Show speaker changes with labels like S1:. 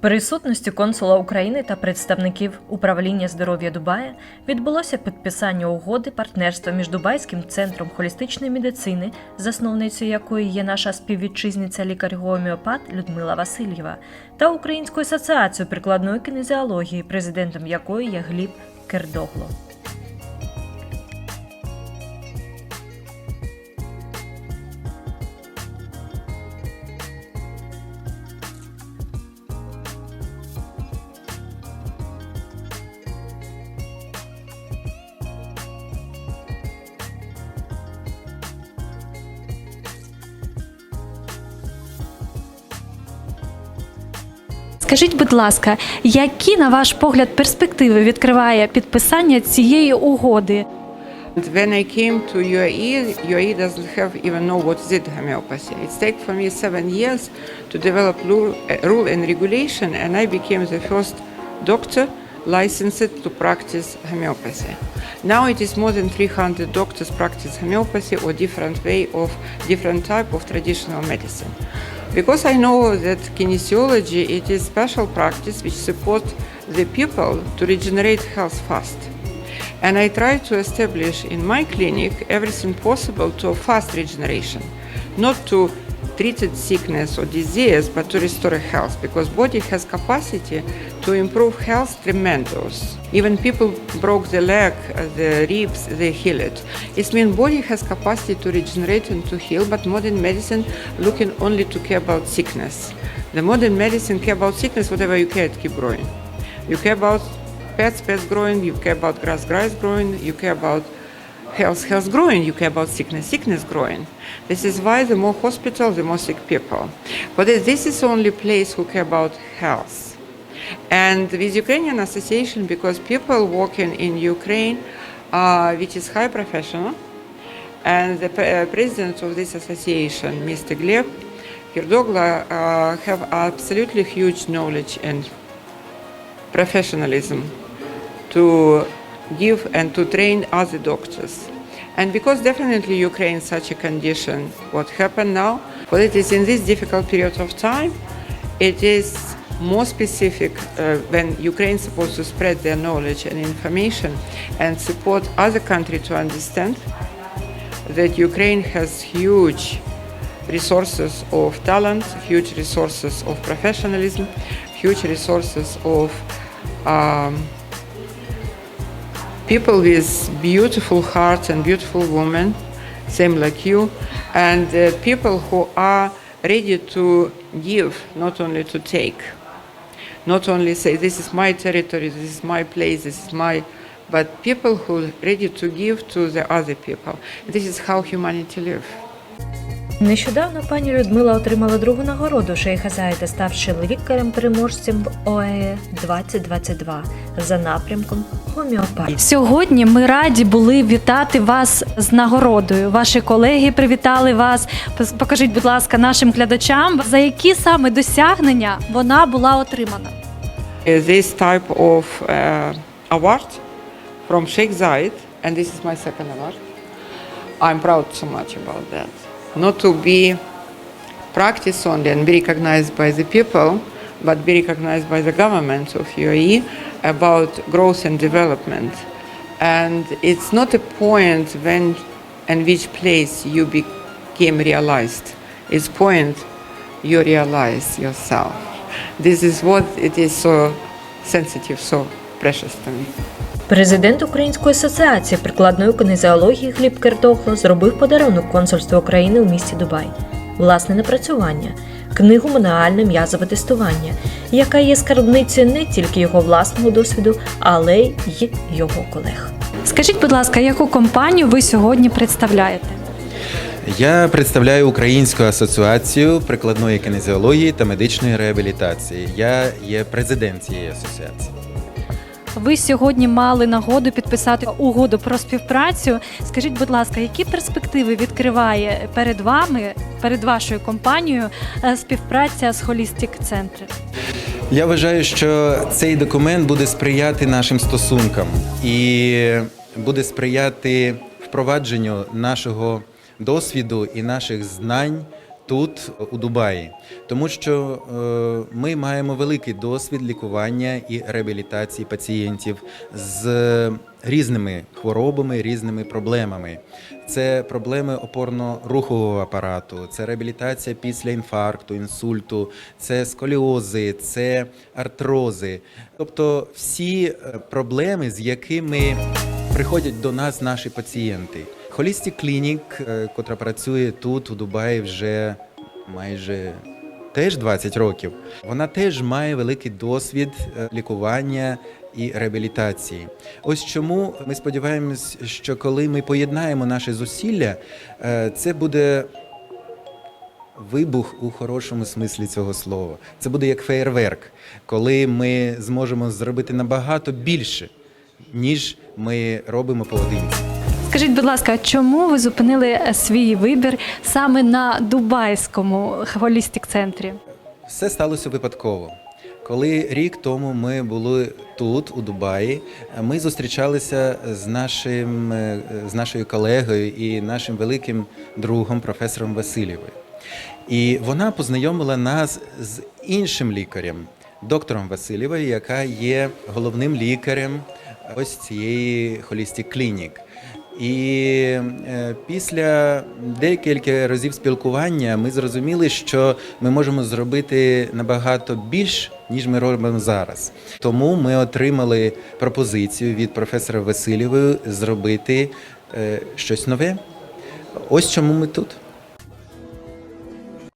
S1: присутності консула України та представників управління здоров'я Дубая відбулося підписання угоди партнерства між Дубайським центром холістичної медицини, засновницею якої є наша співвітчизниця лікар-гомеопат Людмила Васильєва, та Українською асоціацією прикладної кінезіології, президентом якої є Гліб Кердогло.
S2: Скажіть, будь ласка, які на ваш погляд перспективи відкриває підписання цієї угоди?
S3: When I came to UAE, UAE doesn't have even know what is it homeopathy. It's taken for me seven years to develop uh, rule and regulation, and I became the first doctor licensed to practice homeopathy. Now it is more than 300 doctors practice homeopathy or different way of different type of traditional medicine. Because I know that kinesiology it is special practice which support the people to regenerate health fast. And I try to establish in my clinic everything possible to fast regeneration, not to treat it sickness or disease, but to restore health, because body has capacity to improve health tremendous. Even people broke the leg, uh, the ribs, they heal it. It means body has capacity to regenerate and to heal, but modern medicine looking only to care about sickness. The modern medicine care about sickness, whatever you care, it keep growing. You care about pets, pets growing, you care about grass, grass growing, you care about health, health growing, you care about sickness, sickness growing. This is why the more hospital, the more sick people. But this is only place who care about health. And with Ukrainian Association, because people working in Ukraine, uh, which is high professional, and the uh, president of this association, Mr. Gleb Kirdogla, uh, have absolutely huge knowledge and professionalism to give and to train other doctors. And because definitely Ukraine such a condition, what happened now, but it is in this difficult period of time, it is more specific uh, when Ukraine is supposed to spread their knowledge and information and support other countries to understand that Ukraine has huge resources of talent, huge resources of professionalism, huge resources of um, people with beautiful hearts and beautiful women, same like you, and uh, people who are ready to give, not only to take. Not only say this is my territory, this is my place, this is my, but people who are ready to give to the other people. This is how humanity live.
S1: Нещодавно пані Людмила отримала другу нагороду Шейха Заїда, ставши лікарем-переможцем в ОЕ 2022 за напрямком гомеопатії.
S2: Сьогодні ми раді були вітати вас з нагородою. Ваші колеги привітали вас. Покажіть, будь ласка, нашим глядачам, за які саме досягнення вона була отримана.
S3: This type of uh, award from Sheikh Zayed, and this is my second award. I'm proud so much about that. Not to be practiced only and be recognized by the people, but be recognized by the government of UAE about growth and development. And it's not a point when and which place you became realized. It's point you realize yourself. This is what it is so sensitive, so precious to me.
S1: Президент Української асоціації прикладної кинезіології Гліб Кертохло зробив подарунок консульству України у місті Дубай. Власне напрацювання, книгу Мануальне м'язове тестування, яка є скарбницею не тільки його власного досвіду, але й його колег.
S2: Скажіть, будь ласка, яку компанію ви сьогодні представляєте?
S4: Я представляю Українську асоціацію прикладної кинезіології та медичної реабілітації. Я є президент цієї асоціації.
S2: Ви сьогодні мали нагоду підписати угоду про співпрацю. Скажіть, будь ласка, які перспективи відкриває перед вами, перед вашою компанією е, співпраця з Холістік Центр?
S4: Я вважаю, що цей документ буде сприяти нашим стосункам і буде сприяти впровадженню нашого досвіду і наших знань тут, у Дубаї, тому що е, ми маємо великий досвід лікування і реабілітації пацієнтів з різними хворобами, різними проблемами. Це проблеми опорно-рухового апарату, це реабілітація після інфаркту, інсульту, це сколіози, це артрози. Тобто всі е, проблеми, з якими приходять до нас наші пацієнти. Holistic Clinic, е, котра працює тут, у Дубаї, вже майже теж 20 років. Вона теж має великий досвід е, лікування і реабілітації. Ось чому ми сподіваємось, що коли ми поєднаємо наші зусилля, е, це буде вибух у хорошому смислі цього слова. Це буде як феєрверк, коли ми зможемо зробити набагато більше, ніж ми робимо поодинці.
S2: Скажіть, будь ласка, чому ви зупинили е, свій вибір саме на дубайському холістик центрі?
S4: Все сталося випадково. Коли рік тому ми були тут, у Дубаї, ми зустрічалися з нашим е, з нашою колегою і нашим великим другом, професором Васильєвою. І вона познайомила нас з іншим лікарем, доктором Васильєвою, яка є головним лікарем ось цієї Holistic Clinic. І е, після декілька разів спілкування ми зрозуміли, що ми можемо зробити набагато більш, ніж ми робимо зараз. Тому ми отримали пропозицію від професора Васильєвої зробити е, щось нове. Ось чому ми тут.